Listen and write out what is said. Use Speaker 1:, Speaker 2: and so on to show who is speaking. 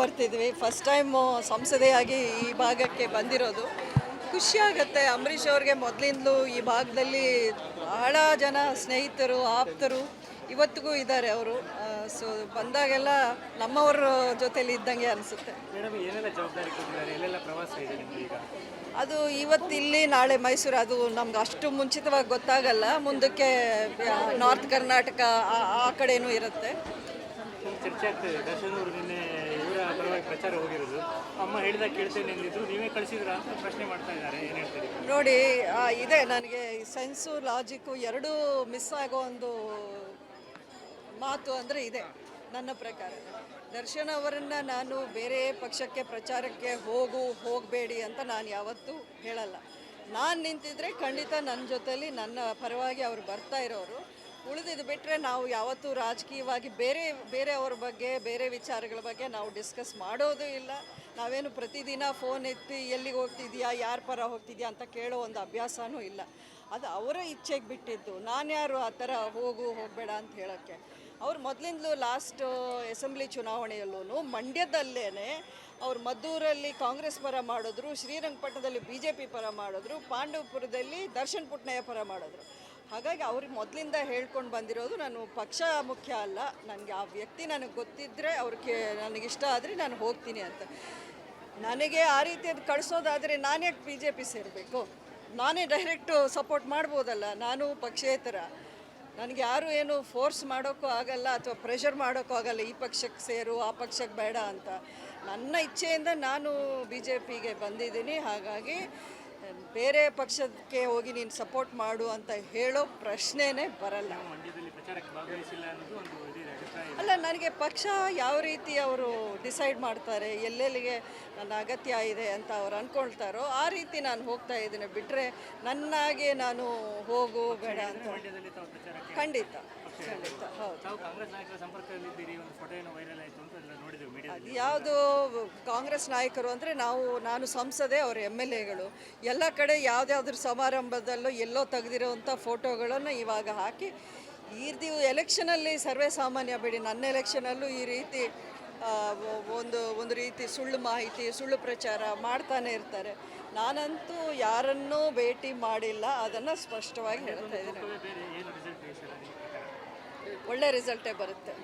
Speaker 1: ಬರ್ತಿದ್ವಿ. First time ಸಂಸದೆಯಾಗಿ ಈ ಭಾಗಕ್ಕೆ ಬಂದಿರೋದು. ಖುಷಿಯಾಗತ್ತೆ ಅಂಬರೀಷ್ ಅವ್ರಿಗೆ ಮೊದಲಿಂದಲೂ ಈ ಭಾಗದಲ್ಲಿ ಬಹಳ ಜನ ಸ್ನೇಹಿತರು ಆಪ್ತರು ಇವತ್ತಿಗೂ ಇದ್ದಾರೆ ಅವರು. ಸೊ ಬಂದಾಗೆಲ್ಲ ನಮ್ಮವ್ರ ಜೊತೆಲಿ ಇದ್ದಂಗೆ ಅನಿಸುತ್ತೆ. ಅದು ಇವತ್ತು ಇಲ್ಲಿ ನಾಳೆ ಮೈಸೂರು ಅದು ನಮ್ಗೆ ಅಷ್ಟು ಮುಂಚಿತವಾಗಿ ಗೊತ್ತಾಗಲ್ಲ. ಮುಂದಕ್ಕೆ ನಾರ್ತ್ ಕರ್ನಾಟಕ ಆ- ಆ ಕಡೆನೂ ಇರುತ್ತೆ.
Speaker 2: ಚರ್ಚೆ ಆಗ್ತಿದೆ ದರ್ಶನ್ ನಿನ್ನೆ ಪ್ರಚಾರ ಹೋಗಿರೋದು. ಅಮ್ಮ ಹೇಳಿದಾಗ ಕೇಳ್ತೇನೆ ಎಂದಿದ್ರು ನೀವೇ ಕಳಿಸಿದ್ರ? ಅಂತ ಪ್ರಶ್ನೆ ಮಾಡ್ತಾ ಇದ್ದಾರೆ. ಏನು ಹೇಳ್ತೀರಿ?
Speaker 1: ನೋಡಿ ಇದೆ ನನಗೆ ಸೆನ್ಸು, ಲಾಜಿಕ್ಕು ಎರಡೂ ಮಿಸ್ ಆಗೋ ಒಂದು ಮಾತು ಅಂದರೆ ಇದೆ, ನನ್ನ ಪ್ರಕಾರ. ದರ್ಶನ್ ಅವರನ್ನ ನಾನು ಬೇರೆ ಪಕ್ಷಕ್ಕೆ, ಪ್ರಚಾರಕ್ಕೆ ಹೋಗು, ಹೋಗಬೇಡಿ ಅಂತ ನಾನು ಯಾವತ್ತೂ ಹೇಳಲ್ಲ. ನಾನು ನಿಂತಿದ್ರೆ ಖಂಡಿತ ನನ್ನ ಜೊತೆಯಲ್ಲಿ ನನ್ನ ಪರವಾಗಿ ಅವರು ಬರ್ತಾ ಇರೋರು. ಉಳಿದಿದ್ದು ಬಿಟ್ಟರೆ ನಾವು ಯಾವತ್ತೂ ರಾಜಕೀಯವಾಗಿ ಬೇರೆ ಬೇರೆಯವ್ರ ಬಗ್ಗೆ, ಬೇರೆ ವಿಚಾರಗಳ ಬಗ್ಗೆ ನಾವು ಡಿಸ್ಕಸ್ ಮಾಡೋದು ಇಲ್ಲ. ನಾವೇನು ಪ್ರತಿದಿನ ಫೋನ್ ಎತ್ತಿ ಎಲ್ಲಿಗೆ ಹೋಗ್ತಿದ್ಯಾ, ಯಾರ ಪರ ಹೋಗ್ತಿದ್ಯಾ ಅಂತ ಕೇಳೋ ಒಂದು ಅಭ್ಯಾಸವೂ ಇಲ್ಲ. ಅದು ಅವರ ಇಚ್ಛೆಗೆ ಬಿಟ್ಟಿದ್ದು. ನಾನು ಯಾರು ಆ ಥರ ಹೋಗು, ಹೋಗಬೇಡ ಅಂತ ಹೇಳೋಕ್ಕೆ. ಅವ್ರು ಮೊದಲಿಂದಲೂ ಲಾಸ್ಟ್ ಅಸೆಂಬ್ಲಿ ಚುನಾವಣೆಯಲ್ಲೂ ಮಂಡ್ಯದಲ್ಲೇ ಅವ್ರು ಮದ್ದೂರಲ್ಲಿ ಕಾಂಗ್ರೆಸ್ ಪರ ಮಾಡಿದ್ರು, ಶ್ರೀರಂಗಪಟ್ಟಣದಲ್ಲಿ ಬಿ ಜೆ ಪಿ ಪರ ಮಾಡಿದ್ರು, ಪಾಂಡವಪುರದಲ್ಲಿ ದರ್ಶನ್ ಪುಟ್ನಯ್ಯ ಪರ ಮಾಡಿದ್ರು. ಹಾಗಾಗಿ ಅವ್ರಿಗೆ ಮೊದಲಿಂದ ಹೇಳ್ಕೊಂಡು ಬಂದಿರೋದು ನಾನು ಪಕ್ಷ ಮುಖ್ಯ ಅಲ್ಲ. ನನಗೆ ಆ ವ್ಯಕ್ತಿ ನನಗೆ ಗೊತ್ತಿದ್ದರೆ ಅವ್ರಿಗೆ ನನಗಿಷ್ಟ ಆದರೆ ನಾನು ಹೋಗ್ತೀನಿ ಅಂತ. ನನಗೆ ಆ ರೀತಿಯದ್ದು ಕಳಿಸೋದಾದರೆ ನಾನ್ಯಾಕೆ ಬಿ ಜೆ ಪಿ ಸೇರಬೇಕು. ನಾನೇ ಡೈರೆಕ್ಟು ಸಪೋರ್ಟ್ ಮಾಡ್ಬೋದಲ್ಲ. ನಾನು ಪಕ್ಷೇತರ. ನನಗೆ ಯಾರು ಏನು ಫೋರ್ಸ್ ಮಾಡೋಕ್ಕೂ ಆಗಲ್ಲ ಅಥವಾ ಪ್ರೆಷರ್ ಮಾಡೋಕ್ಕೂ ಆಗಲ್ಲ. ಈ ಪಕ್ಷಕ್ಕೆ ಸೇರು, ಆ ಪಕ್ಷಕ್ಕೆ ಬೇಡ ಅಂತ. ನನ್ನ ಇಚ್ಛೆಯಿಂದ ನಾನು ಬಿ ಜೆ ಪಿಗೆ ಬಂದಿದ್ದೀನಿ. ಹಾಗಾಗಿ ಬೇರೆ ಪಕ್ಷಕ್ಕೆ ಹೋಗಿ ನೀನು ಸಪೋರ್ಟ್ ಮಾಡು ಅಂತ ಹೇಳೋ ಪ್ರಶ್ನೆನೇ ಬರಲ್ಲ. ಅಲ್ಲ ನನಗೆ ಪಕ್ಷ ಯಾವ ರೀತಿ ಅವರು ಡಿಸೈಡ್ ಮಾಡ್ತಾರೆ ಎಲ್ಲೆಲ್ಲಿಗೆ ನನ್ನ ಅಗತ್ಯ ಇದೆ ಅಂತ ಅವ್ರು ಅಂದ್ಕೊಳ್ತಾರೋ ಆ ರೀತಿ ನಾನು ಹೋಗ್ತಾ ಇದ್ದೀನಿ. ಬಿಟ್ಟರೆ ನನ್ನಾಗೆ ನಾನು ಹೋಗು ಬೇಡ ಅಂತ. ಖಂಡಿತ.
Speaker 2: ತಾವು ಕಾಂಗ್ರೆಸ್ ನಾಯಕರ ಸಂಪರ್ಕದಲ್ಲಿದ್ದೀರಿ ಒಂದು ಫೋಟೋ ಏನೋ ವೈರಲ್ ಆಯಿತು ಅಂತ ಎಲ್ಲ ನೋಡಿದ್ದೇವೆ ಮೀಡಿಯಾದಲ್ಲಿ
Speaker 1: ಯಾವುದು ಕಾಂಗ್ರೆಸ್ ನಾಯಕರು ಅಂದರೆ ನಾವು ನಾನು ಸಂಸದೆ ಅವರು ಎಂ ಎಲ್ ಎಗಳು. ಎಲ್ಲ ಕಡೆ ಯಾವುದ್ಯಾವ್ದ್ರ ಸಮಾರಂಭದಲ್ಲೂ ಎಲ್ಲೋ ತೆಗೆದಿರೋವಂಥ ಫೋಟೋಗಳನ್ನು ಇವಾಗ ಹಾಕಿ ಈ ದಿವ್ ಎಲೆಕ್ಷನಲ್ಲಿ ಸರ್ವೇ ಸಾಮಾನ್ಯ ಬಿಡಿ. ನನ್ನ ಎಲೆಕ್ಷನಲ್ಲೂ ಈ ರೀತಿ ಆ, ಒ- ಒಂದು ಒಂದು ರೀತಿ ಸುಳ್ಳು ಮಾಹಿತಿ ಸುಳ್ಳು ಪ್ರಚಾರ ಮಾಡ್ತಾನೆ ಇರ್ತಾರೆ. ನಾನಂತೂ ಯಾರನ್ನೂ ಭೇಟಿ ಮಾಡಿಲ್ಲ. ಅದನ್ನು ಸ್ಪಷ್ಟವಾಗಿ ಹೇಳ್ತಾ ಇದ್ದೀನಿ.
Speaker 2: ಬೇರೆ. ಏನು ರಿಸಲ್ಟ್ ಬೇಯಿಸಿಲ್ಲ ನಿಮ್ಮ ಪ್ರಕಾರ
Speaker 1: ಒಳ್ಳೆ ರಿಸಲ್ಟೇ ಬರುತ್ತೆ.